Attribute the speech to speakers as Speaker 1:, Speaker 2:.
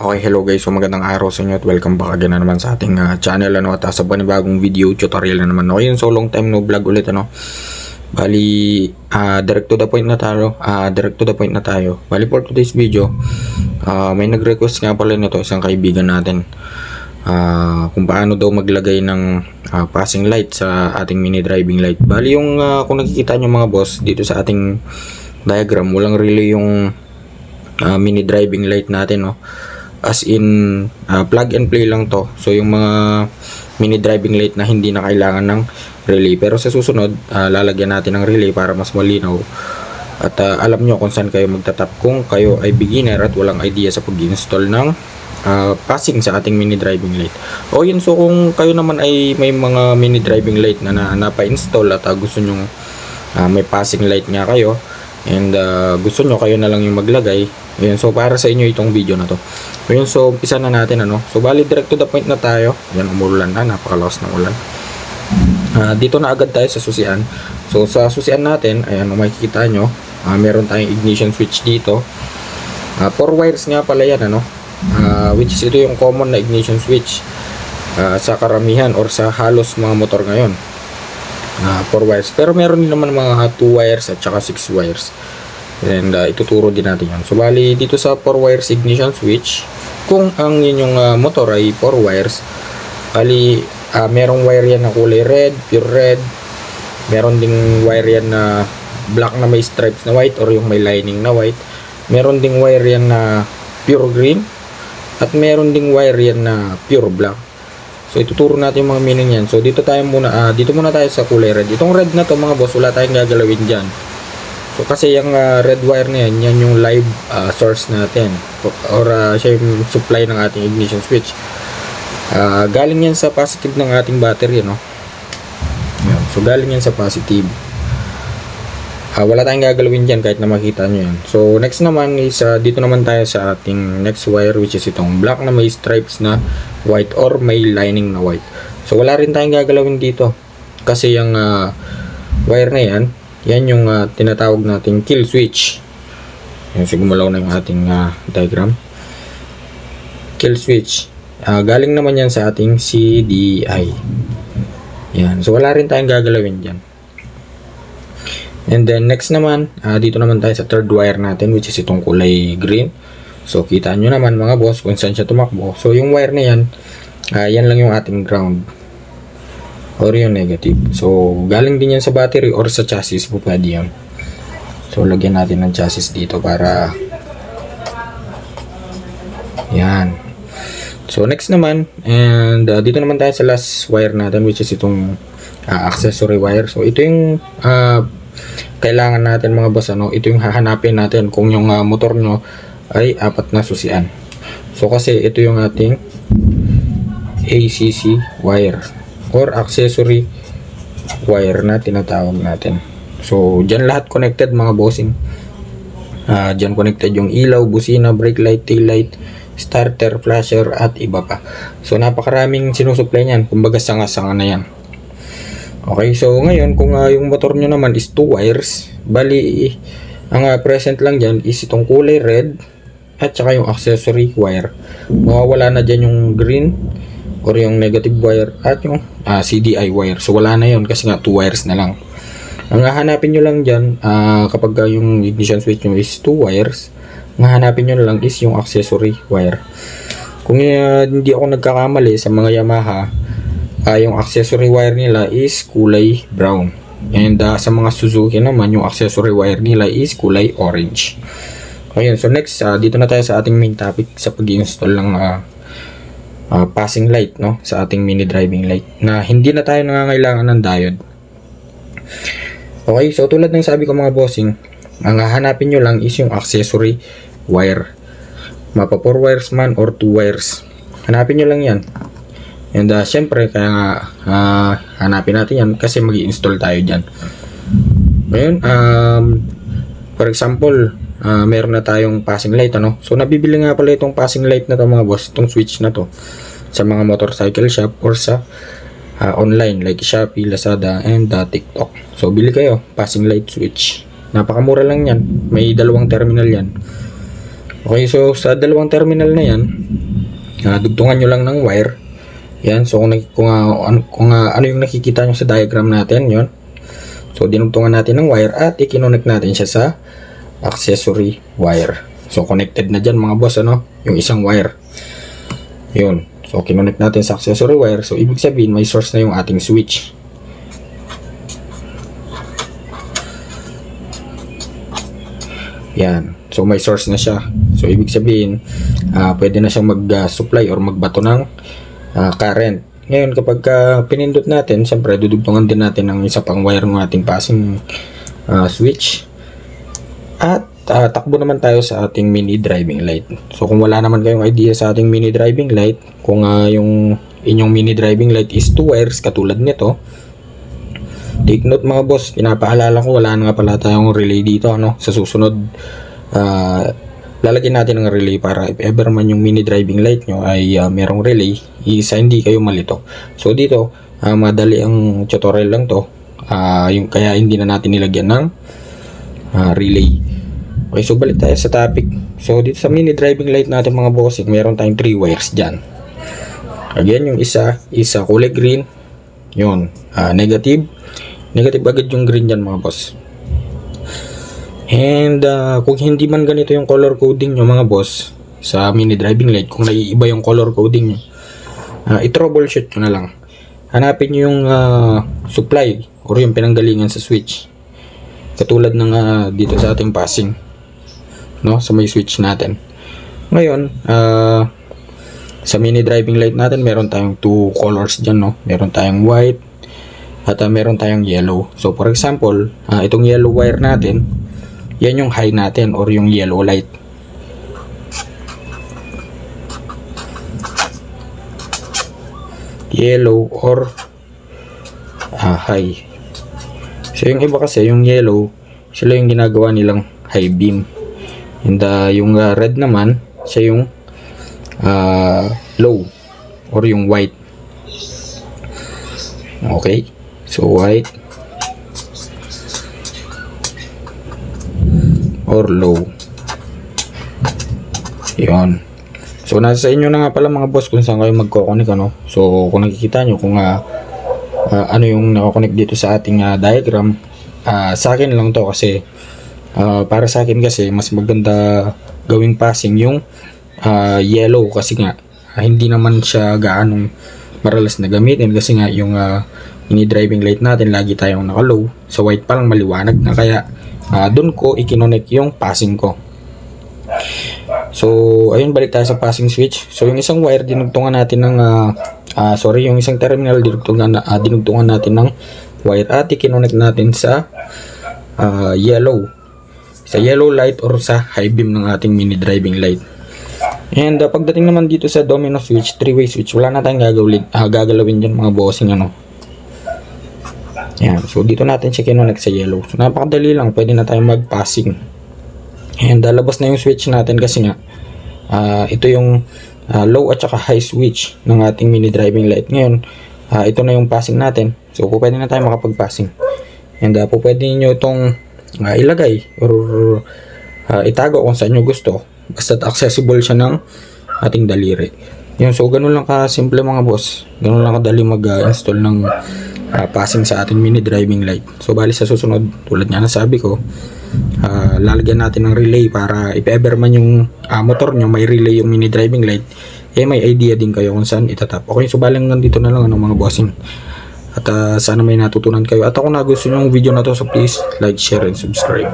Speaker 1: Okay, hello guys. So magandang araw sa inyo at welcome back again na naman sa ating ah, channel ano at ah, sa panibagong video tutorial na naman. Okay, so long time no vlog ulit ano. Bali, ah, direct to the point na tayo. Ah, direct to the point na tayo. Bali for today's video, ah, may nag-request nga pala nito isang kaibigan natin. Ah, kung paano daw maglagay ng ah, passing light sa ating mini driving light. Bali yung ah, kung nakikita nyo mga boss dito sa ating diagram, walang relay yung ah, mini driving light natin no as in ah, plug and play lang to. So yung mga mini driving light na hindi na kailangan ng relay. Pero sa susunod ah, lalagyan natin ng relay para mas malinaw. At ah, alam nyo kung saan kayo magtatap kung kayo ay beginner at walang idea sa pag-install ng ah, passing sa ating mini driving light. O yun so kung kayo naman ay may mga mini driving light na, na napa-install at ah, gusto nyo ah, may passing light nga kayo and ah, gusto nyo kayo na lang yung maglagay Ayun, so para sa inyo itong video na to. Ayun, so umpisa na natin ano. So bali direct to the point na tayo. Yan umulan na, napakalakas ng ulan. Ah, dito na agad tayo sa susian. So sa susian natin, ayan, makikita nyo, ah, meron tayong ignition switch dito. Ah, four wires nga pala yan ano. Ah, which is ito yung common na ignition switch ah, sa karamihan or sa halos mga motor ngayon. Ah, four wires. Pero meron din naman mga two wires at saka six wires. And uh, ituturo din natin yan. So bali dito sa 4 wires ignition switch, kung ang inyong uh, motor ay 4 wires, bali uh, merong wire yan na kulay red, pure red. Meron ding wire yan na black na may stripes na white or yung may lining na white. Meron ding wire yan na pure green at meron ding wire yan na pure black. So ituturo natin yung mga meaning yan. So dito tayo muna, ah, dito muna tayo sa kulay red. Itong red na to mga boss, wala tayong gagalawin dyan. So kasi yung ah, red wire na yan, yan yung live ah, source natin or ah, siya yung supply ng ating ignition switch. Ah, galing yan sa positive ng ating battery, no? So galing yan sa positive. Ah, wala tayong gagalawin dyan kahit na makita nyo yan. So next naman is ah, dito naman tayo sa ating next wire which is itong black na may stripes na white or may lining na white. So wala rin tayong gagalawin dito kasi yung ah, wire na yan yan yung ah, tinatawag nating kill switch. Yan, so gumalaw na yung ating ah, diagram. Kill switch. Ah, galing naman yan sa ating CDI. Yan. So wala rin tayong gagalawin dyan. And then next naman, ah, dito naman tayo sa third wire natin which is itong kulay green. So kita nyo naman mga boss kung saan siya tumakbo. So yung wire na yan, ah, yan lang yung ating ground or yung negative. So, galing din yan sa battery or sa chassis po pwede yan. So, lagyan natin ng chassis dito para yan. So, next naman, and uh, dito naman tayo sa last wire natin which is itong uh, accessory wire. So, ito yung uh, kailangan natin mga boss, ano, ito yung hahanapin natin kung yung uh, motor nyo ay apat na susian. So, kasi ito yung ating ACC wire or accessory wire na tinatawag natin. So, dyan lahat connected mga bossing. Ah, dyan connected yung ilaw, busina, brake light, tail light, starter, flasher, at iba pa. So, napakaraming sinusupply niyan. Kumbaga, sanga-sanga na yan. Okay, so ngayon, kung ah, yung motor nyo naman is two wires, bali, ang ah, present lang dyan is itong kulay red at saka yung accessory wire. Mawawala na dyan yung green or yung negative wire at yung ah, CDI wire. So wala na yun kasi nga two wires na lang. Ang hahanapin nyo lang dyan ah, kapag ah, yung ignition switch nyo is two wires, ang hahanapin nyo lang is yung accessory wire. Kung ah, hindi ako nagkakamali sa mga Yamaha, ah, yung accessory wire nila is kulay brown. And ah, sa mga Suzuki naman, yung accessory wire nila is kulay orange. Ayun, so next, ah, dito na tayo sa ating main topic sa pag-install ng ah, ah, passing light no sa ating mini driving light na hindi na tayo nangangailangan ng diode. Okay, so tulad ng sabi ko mga bossing, ang hahanapin nyo lang is yung accessory wire. Mapa 4 wires man or 2 wires. Hanapin nyo lang yan. And uh, syempre, kaya nga ah, hanapin natin yan kasi mag install tayo dyan. Ngayon, um, for example, ah, meron na tayong passing light, ano? So, nabibili nga pala itong passing light na to mga boss, itong switch na to sa mga motorcycle shop or sa ah, online like Shopee, Lazada, and ah, TikTok. So, bili kayo, passing light switch. Napakamura lang yan. May dalawang terminal yan. Okay, so sa dalawang terminal na yan, ah, dugtungan nyo lang ng wire. Yan, so kung, kung, ah, ano, kung ah, ano yung nakikita nyo sa diagram natin, yon So, dinugtungan natin ng wire at ikinonect natin siya sa accessory wire. So, connected na dyan mga boss, ano? Yung isang wire. Yun. So, kinonect natin sa accessory wire. So, ibig sabihin, may source na yung ating switch. Yan. So, may source na siya. So, ibig sabihin, ah, pwede na siyang mag-supply or magbato ng ah, current. Ngayon, kapag ah, pinindot natin, siyempre, dudugtungan din natin ng isa pang wire ng ating passing ah, switch. At ah, takbo naman tayo sa ating mini driving light. So, kung wala naman kayong idea sa ating mini driving light, kung ah, yung inyong mini driving light is two wires katulad nito, Take note mga boss, pinapaalala ko wala na nga pala tayong relay dito ano sa susunod ah, lalagyan natin ng relay para if ever man yung mini driving light nyo ay ah, merong relay isa hindi kayo malito. So dito ah, madali ang tutorial lang to Ah, yung kaya hindi na natin nilagyan ng ah, relay. Okay, so balik tayo sa topic. So dito sa mini driving light natin mga bossing, meron tayong 3 wires dyan. Again, yung isa, isa kulay green, yun, ah, negative. Negative agad yung green dyan mga boss. And ah, kung hindi man ganito yung color coding nyo mga boss sa mini driving light, kung naiiba yung color coding nyo, uh, i-troubleshoot nyo na lang. Hanapin nyo yung ah, supply or yung pinanggalingan sa switch. Katulad ng ah, dito sa ating passing. No? Sa may switch natin. Ngayon, ah, sa mini driving light natin, meron tayong two colors dyan, no? Meron tayong white at ah, meron tayong yellow. So, for example, ah, itong yellow wire natin, yan yung high natin or yung yellow light. Yellow or ah, high. So, yung iba kasi, yung yellow, sila yung ginagawa nilang high beam. And ah, yung ah, red naman, siya yung ah, low or yung white. Okay. So, white or low. Yun. So, nasa sa inyo na nga pala mga boss kung saan kayo magkoconnect, ano. So, kung nakikita nyo kung ah, ah, ano yung nakakonect dito sa ating ah, diagram, ah, sa akin lang to kasi ah, para sa akin kasi mas maganda gawing passing yung ah, yellow kasi nga ah, hindi naman siya gaanong maralas na gamitin kasi nga yung ah, mini driving light natin lagi tayong naka-low sa white pa lang maliwanag na kaya ah, dun ko ikinonek yung passing ko. So ayun balik tayo sa passing switch. So yung isang wire dinugtungan natin ng ah, ah, sorry yung isang terminal dinugtungan, ah, dinugtungan natin ng wire at ikinonek natin sa ah, yellow. Sa yellow light or sa high beam ng ating mini driving light. And uh, pagdating naman dito sa domino switch, three-way switch, wala na tayong gagawin, ah, gagalawin dyan mga bossing ano. Yan. So dito natin siya kinonect sa yellow. So napakadali lang, pwede na tayong mag-passing. And uh, labas na yung switch natin kasi nga ah, ito yung ah, low at saka high switch ng ating mini driving light. Ngayon, ah, ito na yung passing natin. So pwede na tayo makapag-passing. And uh, po pwede niyo itong ah, ilagay or ah, itago kung saan nyo gusto. Basta accessible siya ng ating daliri. Yun, so ganun lang ka-simple mga boss. Ganun lang kadali mag-install ng ah, passing sa ating mini driving light. So bali sa susunod, tulad nga na sabi ko, ah, lalagyan natin ng relay para if ever man yung ah, motor nyo may relay yung mini driving light, eh may idea din kayo kung saan itatap. Okay, so balang nandito na lang ano mga bossing. At ah, sana may natutunan kayo. At ako na gusto nyo yung video na to, so please like, share, and subscribe.